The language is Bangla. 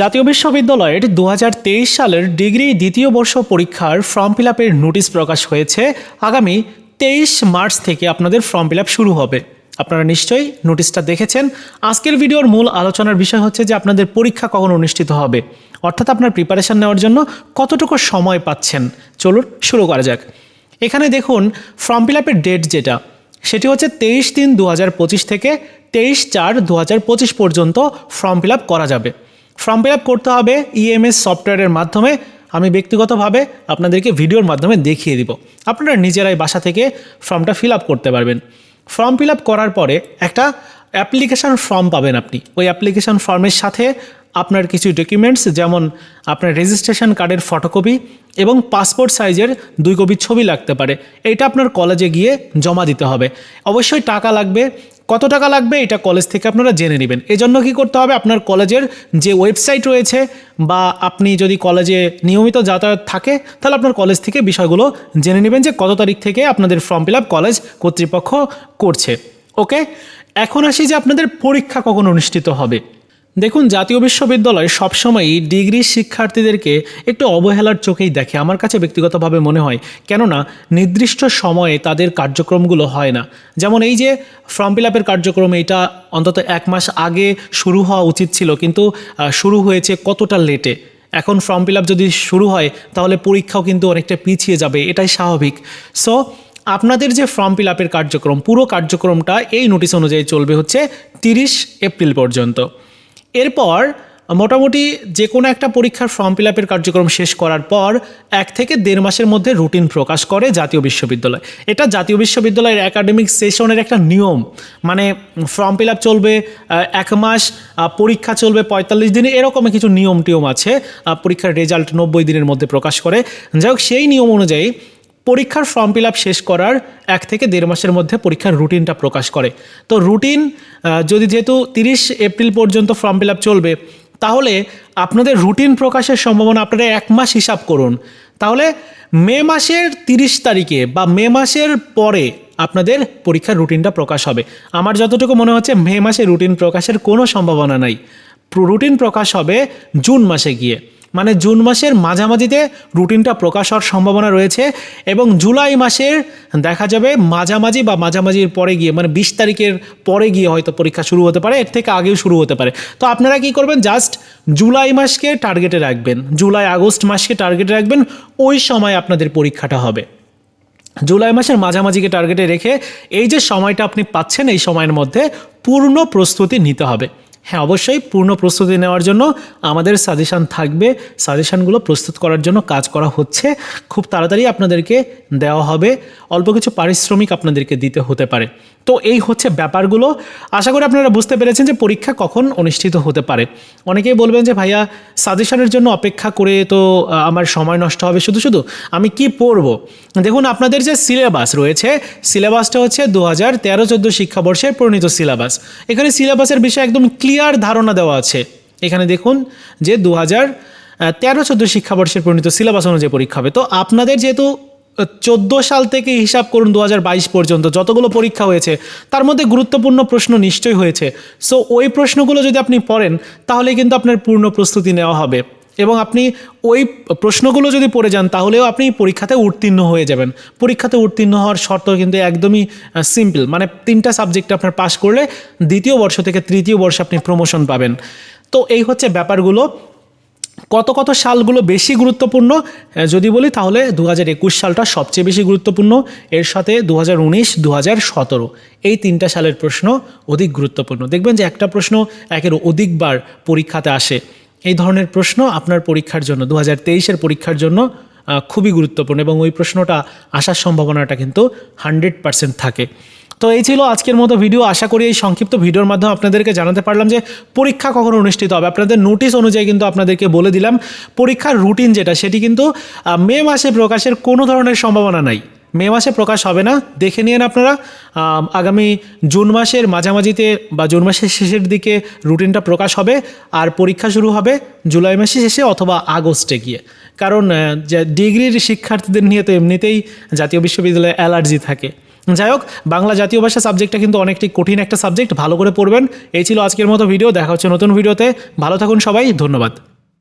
জাতীয় বিশ্ববিদ্যালয়ের দু হাজার তেইশ সালের ডিগ্রি দ্বিতীয় বর্ষ পরীক্ষার ফর্ম ফিল আপের নোটিশ প্রকাশ হয়েছে। আগামী তেইশ মার্চ থেকে আপনাদের ফর্ম ফিল আপ শুরু হবে। আপনারা নিশ্চয়ই নোটিশটা দেখেছেন। আজকের ভিডিওর মূল আলোচনার বিষয় হচ্ছে যে আপনাদের পরীক্ষা কখন অনুষ্ঠিত হবে। অর্থাৎ আপনার প্রিপারেশন নেওয়ার জন্য কতটুকু সময় পাচ্ছেন। চলুন শুরু করা যাক। এখানে দেখুন, ফর্ম ফিল আপের ডেট যেটা, সেটি হচ্ছে তেইশ তিন দু থেকে তেইশ চার দু পর্যন্ত ফর্ম ফিল আপ করা যাবে। ফর্ম ফিল আপ করতে হবে ইএমএস সফটওয়্যারের মাধ্যমে। আমি ব্যক্তিগতভাবে আপনাদেরকে ভিডিওর মাধ্যমে দেখিয়ে দিব। আপনারা নিজেরাই বাসা থেকে ফর্মটা ফিল আপ করতে পারবেন। ফর্ম ফিল আপ করার পরে একটা অ্যাপ্লিকেশান ফর্ম পাবেন আপনি। ওই অ্যাপ্লিকেশান ফর্মের সাথে আপনার কিছু ডকুমেন্টস যেমন আপনার রেজিস্ট্রেশন কার্ডের ফটোকপি এবং পাসপোর্ট সাইজের দুই কপি ছবি লাগতে পারে। এইটা আপনার কলেজে গিয়ে জমা দিতে হবে। অবশ্যই টাকা লাগবে। কত টাকা লাগবে এটা কলেজ থেকে আপনারা জেনে নেবেন। এজন্য কি করতে হবে, আপনার কলেজের যে ওয়েবসাইট রয়েছে বা আপনি যদি কলেজে নিয়মিত যাতায়াত থাকে, তাহলে আপনার কলেজ থেকে বিষয়গুলো জেনে নেবেন যে কত তারিখ থেকে আপনাদের ফর্ম ফিল আপ কলেজ কর্তৃপক্ষ করছে। ওকে এখন আসি যে আপনাদের পরীক্ষা কখন অনুষ্ঠিত হবে। দেখুন, জাতীয় বিশ্ববিদ্যালয় সবসময়ই ডিগ্রি শিক্ষার্থীদেরকে একটু অবহেলার চোখেই দেখে, আমার কাছে ব্যক্তিগতভাবে মনে হয়। কেননা, নির্দিষ্ট সময়ে তাদের কার্যক্রমগুলো হয় না। যেমন এই যে ফর্ম ফিল আপের কার্যক্রম, এটা অন্তত এক মাস আগে শুরু হওয়া উচিত ছিল, কিন্তু শুরু হয়েছে কতটা লেটে। এখন ফর্ম ফিল আপ যদি শুরু হয়, তাহলে পরীক্ষাও কিন্তু অনেকটা পিছিয়ে যাবে, এটাই স্বাভাবিক। সো, আপনাদের যে ফর্ম ফিল আপের কার্যক্রম, পুরো কার্যক্রমটা এই নোটিশ অনুযায়ী চলবে হচ্ছে তিরিশ এপ্রিল পর্যন্ত। এরপর, মোটামুটি যে কোনো একটা পরীক্ষার ফর্ম ফিল আপের কার্যক্রম শেষ করার পর, এক থেকে দেড় মাসের মধ্যে রুটিন প্রকাশ করে জাতীয় বিশ্ববিদ্যালয়। এটা জাতীয় বিশ্ববিদ্যালয়ের একাডেমিক সেশনের একটা নিয়ম। মানে ফর্ম ফিল আপ চলবে এক মাস পরীক্ষা চলবে পঁয়তাল্লিশ দিনে এরকম কিছু নিয়ম টিয়ম আছে পরীক্ষার রেজাল্ট নব্বই দিনের মধ্যে প্রকাশ করে। যাই হোক সেই নিয়ম অনুযায়ী পরীক্ষার ফর্ম ফিল আপ শেষ করার এক থেকে দেড় মাসের মধ্যে পরীক্ষার রুটিনটা প্রকাশ করে। তো রুটিন যদি যেহেতু তিরিশ এপ্রিল পর্যন্ত ফর্ম ফিল আপ চলবে, তাহলে আপনাদের রুটিন প্রকাশের সম্ভাবনা আপনারা এক মাস হিসাব করুন। তাহলে মে মাসের তিরিশ তারিখে বা মে মাসের পরে আপনাদের পরীক্ষার রুটিনটা প্রকাশ হবে। আমার যতটুকু মনে হচ্ছে, মে মাসে রুটিন প্রকাশের কোনো সম্ভাবনা নাই। রুটিন প্রকাশ হবে জুন মাসে গিয়ে। মানে জুন মাসের মাঝামাঝিতে রুটিনটা প্রকাশ হওয়ার সম্ভাবনা রয়েছে এবং জুলাই মাসের দেখা যাবে মাঝামাঝি বা মাঝামাঝির পরে গিয়ে মানে বিশ তারিখের পরে গিয়ে হয়তো পরীক্ষা শুরু হতে পারে, এর থেকে আগেও শুরু হতে পারে। তো আপনারা কি করবেন? জাস্ট জুলাই মাসকে টার্গেটে রাখবেন, জুলাই আগস্ট মাসকে টার্গেটে রাখবেন, ওই সময় আপনাদের পরীক্ষাটা হবে। জুলাই মাসের মাঝামাঝিকে টার্গেটে রেখে এই যে সময়টা আপনি পাচ্ছেন, এই সময়ের মধ্যে পূর্ণ প্রস্তুতি নিতে হবে। হ্যাঁ অবশ্যই পূর্ণ প্রস্তুতি নেওয়ার জন্য আমাদের সাজেশান থাকবে। সাজেশানগুলো প্রস্তুত করার জন্য কাজ করা হচ্ছে। খুব তাড়াতাড়ি আপনাদেরকে দেওয়া হবে। অল্প কিছু পারিশ্রমিক আপনাদেরকে দিতে হতে পারে। তো এই হচ্ছে ব্যাপারগুলো। আশা করি আপনারা বুঝতে পেরেছেন যে পরীক্ষা কখন অনুষ্ঠিত হতে পারে। অনেকেই বলবেন যে, ভাইয়া সাজেশানের জন্য অপেক্ষা করে তো আমার সময় নষ্ট হবে। শুধু শুধু আমি কি পড়ব? দেখুন, আপনাদের যে সিলেবাস রয়েছে সিলেবাসটা হচ্ছে দু হাজার তেরো, চোদ্দ শিক্ষাবর্ষের প্রণীত সিলেবাস এখানে সিলেবাসের বিষয়ে একদম ক্লিয়ার ধারণা দেওয়া আছে। এখানে দেখুন যে দু হাজার তেরো, চোদ্দ শিক্ষাবর্ষের পরিণত সিলেবাস অনুযায়ী পরীক্ষা হবে। তো আপনাদের যেহেতু চোদ্দ সাল থেকে হিসাব করুন দু হাজার বাইশ পর্যন্ত যতগুলো পরীক্ষা হয়েছে, তার মধ্যে গুরুত্বপূর্ণ প্রশ্ন নিশ্চয়ই হয়েছে। সো ওই প্রশ্নগুলো যদি আপনি পড়েন, তাহলে কিন্তু আপনার পূর্ণ প্রস্তুতি নেওয়া হবে। এবং আপনি ওই প্রশ্নগুলো যদি পড়ে যান, তাহলেও আপনি পরীক্ষাতে উত্তীর্ণ হয়ে যাবেন। পরীক্ষাতে উত্তীর্ণ হওয়ার শর্ত কিন্তু একদমই সিম্পল মানে তিনটা সাবজেক্ট আপনার পাশ করলে দ্বিতীয় বর্ষ থেকে তৃতীয় বর্ষে আপনি প্রমোশন পাবেন। তো এই হচ্ছে ব্যাপারগুলো। কত কত সালগুলো বেশি গুরুত্বপূর্ণ? যদি বলি তাহলে দু হাজার একুশ সালটা সবচেয়ে বেশি গুরুত্বপূর্ণ। এর সাথে দু হাজার উনিশ এই তিনটা সালের প্রশ্ন অধিক গুরুত্বপূর্ণ। দেখবেন যে একটা প্রশ্ন একের অধিকবার পরীক্ষাতে আসে। এই ধরনের প্রশ্ন আপনার পরীক্ষার জন্য দু হাজার পরীক্ষার জন্য খুবই গুরুত্বপূর্ণ এবং ওই প্রশ্নটা আসার সম্ভাবনাটা কিন্তু হান্ড্রেড পার্সেন্ট থাকে। তো এই ছিল আজকের মতো ভিডিও। আশা করি এই সংক্ষিপ্ত ভিডিওর মাধ্যমে আপনাদেরকে জানাতে পারলাম যে পরীক্ষা কখন অনুষ্ঠিত হবে। আপনাদের নোটিশ অনুযায়ী কিন্তু আপনাদেরকে বলে দিলাম, পরীক্ষার রুটিন যেটা, সেটি কিন্তু মে মাসে প্রকাশের কোনো ধরনের সম্ভাবনা নাই। মে মাসে প্রকাশ হবে না, দেখে নিন আপনারা। আগামী জুন মাসের মাঝামাঝিতে বা জুন মাসের শেষের দিকে রুটিনটা প্রকাশ হবে আর পরীক্ষা শুরু হবে জুলাই মাসের শেষে অথবা আগস্টে গিয়ে। কারণ ডিগ্রির শিক্ষার্থীদের নিয়ে তো এমনিতেই জাতীয় বিশ্ববিদ্যালয়ে অ্যালার্জি থাকে। যাই হোক, বাংলা জাতীয় ভাষা সাবজেক্টটা কিন্তু অনেকটি কঠিন একটা সাবজেক্ট, ভালো করে পড়বেন। এই ছিল আজকের মতো ভিডিও, দেখা হচ্ছে নতুন ভিডিওতে। ভালো থাকুন সবাই, ধন্যবাদ।